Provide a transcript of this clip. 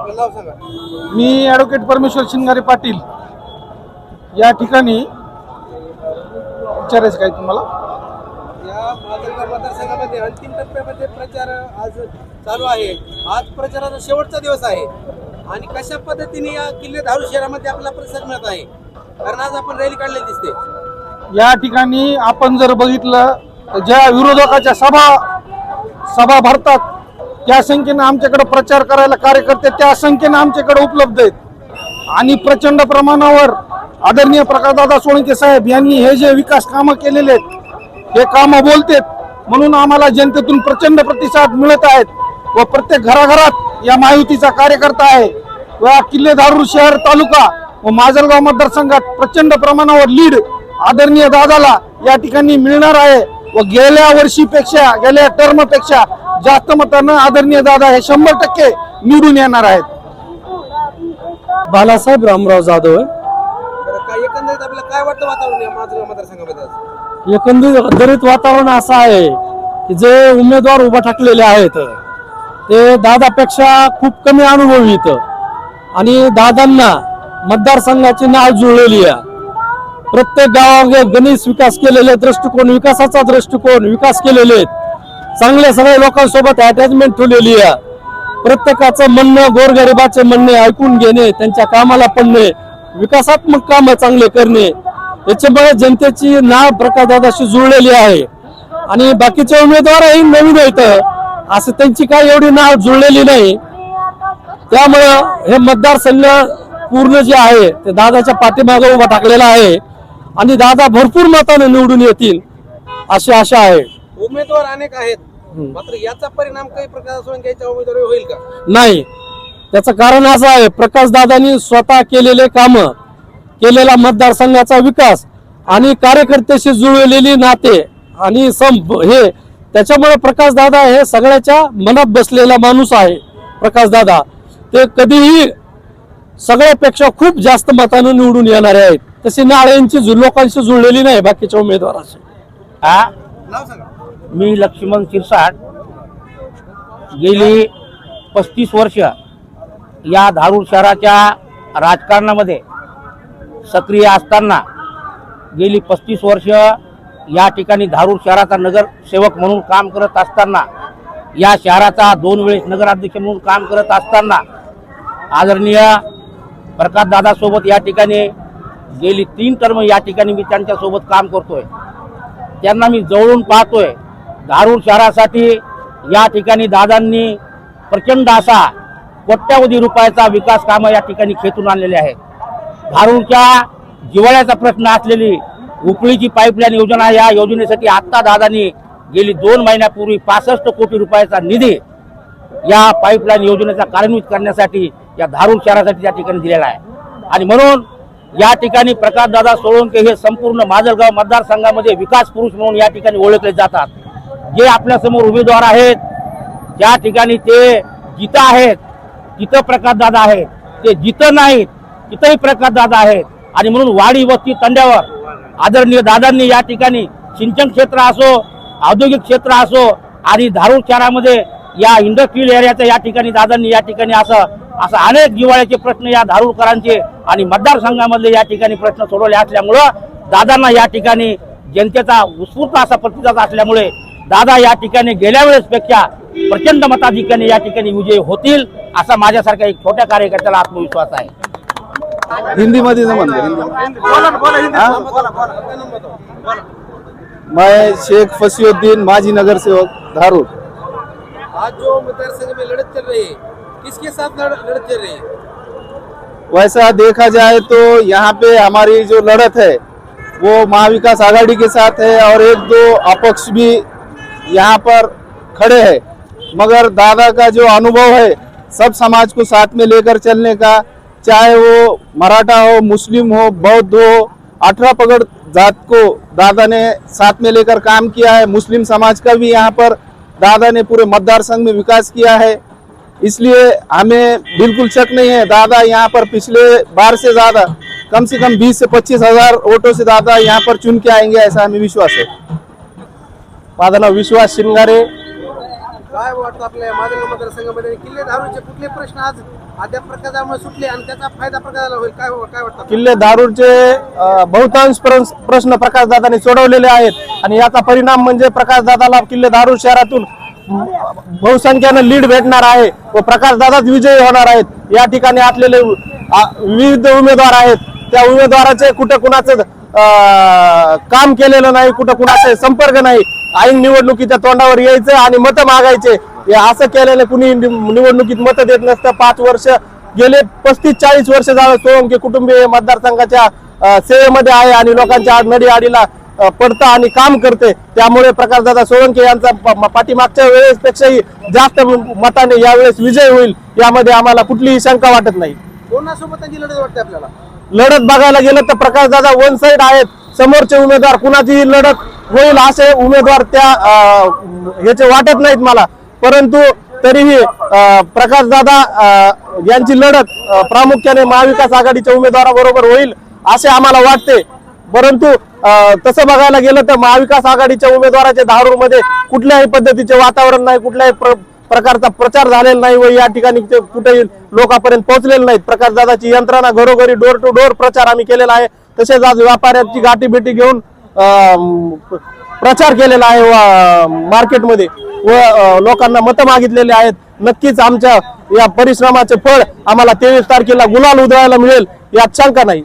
मी advocate परमेश्वर शिंगारे पाटील. या ठिकाणी विचारायचं काय तुम्हाला? या माजलगाव मतदारसंघामध्ये अंतिम टप्प्यामध्ये प्रचार आज चालू आहे. आज प्रचाराचा शेवटचा दिवस आहे. आणि कशा पद्धतीने या किल्ले धारू शहरामध्ये आपला प्रतिसाद मिळत आहे? कारण आज आपण रॅली काढलेली दिसते. या ठिकाणी आपण जर बघितलं तर ज्या विरोधकाच्या सभा सभा भरतात त्या संख्येनं आमच्याकडे प्रचार करायला कार्यकर्ते त्या संख्येनं आमच्याकडे उपलब्ध आहेत. आणि प्रचंड प्रमाणावर आदरणीय प्रकाशदादा सोळंके साहेब यांनी हे जे विकास कामं केलेले आहेत हे कामं बोलतेत म्हणून आम्हाला जनतेतून प्रचंड प्रतिसाद मिळत आहेत व प्रत्येक घराघरात या महायुतीचा कार्यकर्ता आहे. व या शहर तालुका व माजलगाव मतदारसंघात प्रचंड प्रमाणावर लीड आदरणीय दादाला या ठिकाणी मिळणार आहे व गेल्या वर्षीपेक्षा गेल्या टर्मपेक्षा जास्त मतानं आदरणीय दादा हे शंभर टक्के निवडून येणार आहेत. बालासाहेब रामराव जाधव आहे एकंदरीत आपल्याला काय वाटतं वातावरण मतदारसंघामध्ये एकंदरीत वातावरण असं आहे की जे उमेदवार उभा ठाकलेले आहेत ते दादापेक्षा खूप कमी अनुभवी इथं आणि दादांना मतदारसंघाची नाव जुळलेली आहे. प्रत्येक गावामध्ये गणेश विकास केलेले दृष्टिकोन विकासाचा दृष्टिकोन विकास केलेले आहेत. चांगल्या सगळ्या लोकांसोबत अटॅचमेंट ठेवलेली आहे. प्रत्येकाचं म्हणणं गोरगरिबाचे म्हणणे ऐकून घेणे त्यांच्या कामाला पडणे विकासात्मक कामं चांगले करणे याच्यामुळे जनतेची नाव प्रकाशदादाशी जुळलेली आहे. आणि बाकीचे उमेदवारही नवीन आहेत. असं त्यांची काय एवढी नाव जुळलेली नाही. त्यामुळं हे मतदारसंघ पूर्ण जे आहे ते दादाच्या पाठीमागे उभा टाकलेला आहे. आणि दादा भरपूर मताने निवडून येतील अशी आशा आहे. उमेदवार अनेक आहेत. मात्र याचा परिणाम काही प्रकाश सोळंकेच्या उमेदवारी होईल का? नाही. त्याचं कारण असं आहे प्रकाश दादांनी स्वतः केलेले काम केलेला मतदारसंघाचा विकास आणि कार्यकर्त्याशी जुळलेली नाते आणि सम हे त्याच्यामुळे प्रकाश दादा हे सगळ्याच्या मनात बसलेला माणूस आहे प्रकाश दादा. ते कधीही सगळ्यापेक्षा खूप जास्त मतानं निवडून येणारे आहेत. तशी नाळ्यांची जु- लोकांशी जुळलेली नाही बाकीच्या उमेदवाराशी. हा नाव सांगा. मी लक्ष्मण शिरसाट गेली पस्तीस वर्ष या धारूर शहराच्या राजकारणामध्ये सक्रिय असताना गेली पस्तीस वर्ष या ठिकाणी धारूर शहराचा नगरसेवक म्हणून काम करत असताना या शहराचा दोन वेळेस नगराध्यक्ष म्हणून काम करत असताना आदरणीय प्रकाशदादासोबत या ठिकाणी गेली तीन टर्म या ठिकाणी मी त्यांच्यासोबत काम करतोय. त्यांना मी जवळून पाहतोय. धारूर शहरासाठी या ठिकाणी दादांनी प्रचंड असा कोट्यावधी रुपयाचा विकास कामं या ठिकाणी खेचून आणलेले आहेत. धारूरच्या जिवाळ्याचा प्रश्न असलेली उपळीची पाईपलाईन योजना या योजनेसाठी आत्ता दादांनी गेली दोन महिन्यापूर्वी पासष्ट कोटी रुपयाचा निधी या पाईपलाईन योजनेचा कार्यान्वित करण्यासाठी या धारूर शहरासाठी या ठिकाणी दिलेला आहे. आणि म्हणून या ठिकाणी प्रकाशदादा सोळंके हे संपूर्ण माजलगाव मतदारसंघामध्ये विकास पुरुष म्हणून या ठिकाणी ओळखले जातात. जे आपल्यासमोर उमेदवार आहेत ज्या ठिकाणी ते जिथं आहेत तिथं प्रकाशदादा आहेत. ते जिथं नाहीत तिथंही प्रकाशदादा आहेत. आणि म्हणून वाडी वस्ती तंड्यावर आदरणीय दादांनी या ठिकाणी सिंचन क्षेत्र असो औद्योगिक क्षेत्र असो आणि धारूर शहरामध्ये या इंडस्ट्रियल एरियाचं या ठिकाणी दादांनी या ठिकाणी असं असं अनेक जिवाळ्याचे प्रश्न या धारूरकरांचे आणि मतदारसंघामधले या ठिकाणी प्रश्न सोडवले असल्यामुळं दादांना या ठिकाणी जनतेचा उत्स्फूर्त असा प्रतिसाद असल्यामुळे दादा या ठिकाणी गेल्या वेळेसपेक्षा प्रचंड मताधिक्याने या ठिकाणी विजयी होतील असा माझ्यासारख्या एक छोट्या कार्यकर्त्याला आत्मविश्वास आहे. हिंदीमध्ये हिंदी. बोला. मैं शेख फसीउद्दीन माजी नगर सेवक धारूर. आज जो मतदारसंघ में लड़त चल रही है किसके साथ लड़त चल रही है? वैसा देखा जाए तो यहाँ पे हमारी जो लड़त है वो महाविकास आघाड़ी के साथ है और एक दो अपक्ष भी यहाँ पर खड़े हैं। मगर दादा का जो अनुभव है, सब समाज को साथ में लेकर चलने का, चाहे वो मराठा हो, मुस्लिम हो, बौद्ध हो, अठारह पगड़ जात को दादा ने साथ में लेकर काम किया है। मुस्लिम समाज का भी यहाँ पर दादा ने पूरे मतदार संघ में विकास किया है। इसलिए हमें बिल्कुल शक नहीं है, दादा यहाँ पर पिछले बार से ज़्यादा, कम से कम 20 से 25 हज़ार वोटों से दादा यहाँ पर चुन के आएँगे, ऐसा हमें विश्वास है। माझं नाव विश्वास शिंगारे. काय वाटतं आपल्या मादल मतदारसंघामध्ये? किल्ले धारूचे कुठले प्रश्न आज अद्याप प्रकाशामुळे सुटले आणि त्याचा फायदा प्रकाशाला होईल? काय काय वाटतं? किल्ले अ, बहुतांश प्रश्न प्रश्न प्रकाशदादांनी सोडवलेले आहेत. आणि याचा परिणाम म्हणजे प्रकाशदादाला किल्ले धारूर शहरातून बहुसंख्यानं लीड भेटणार आहे व प्रकाशदादाच विजयी होणार आहेत. या ठिकाणी असलेले विविध उमेदवार आहेत. त्या उमेदवाराचे कुठं कुणाचं काम केलेलं नाही कुठं कुणाचे संपर्क नाही. ऐन निवडणुकीच्या तोंडावर यायचं आणि मतं मागायचे. असं केलेलं कुणी निवडणुकीत मतं देत नसतं. पाच वर्ष गेले पस्तीस चाळीस वर्ष झालं सोळंके कुटुंबीय मतदारसंघाच्या सेवेमध्ये आहे आणि लोकांच्या नडी आडीला पडतं आणि काम करते. त्यामुळे प्रकाशदादा सोळंके यांचा पाठीमागच्या वेळेसपेक्षाही जास्त मताने यावेळेस विजय होईल. यामध्ये आम्हाला कुठलीही शंका वाटत नाही. कोणासोबत लढत वाटते आपल्याला? लढत बघायला गेलं तर प्रकाशदादा वन साइड आहेत. समोरचे उमेदवार कुणाचीही लढत होईल असे उमेदवार त्या ह्याचे वाटत नाहीत मला. परंतु तरीही अं, प्रकाशदादा यांची लढत प्रामुख्याने महाविकास आघाडीच्या उमेदवाराबरोबर होईल असे आम्हाला वाटते. परंतु तसं बघायला गेलं तर महाविकास आघाडीच्या उमेदवाराच्या धारूरमध्ये कुठल्याही पद्धतीचे वातावरण नाही कुठल्याही प्र- प्रकारचा प्रचार झालेला नाही व या ठिकाणी ते कुठेही लोकांपर्यंत पोहोचलेले नाहीत. प्रकाशदादाची यंत्रणा घरोघरी डोर टू डोर प्रचार आम्ही केलेला आहे. तसेच आज व्यापाऱ्यांची गाठी भेटी घेऊन प्रचार केलेला आहे व मार्केटमध्ये व लोकांना मतं मागितलेले आहेत. नक्कीच आमच्या या परिश्रमाचे फळ आम्हाला तेवीस तारखेला गुलाल उधळायला मिळेल यात शंका नाही.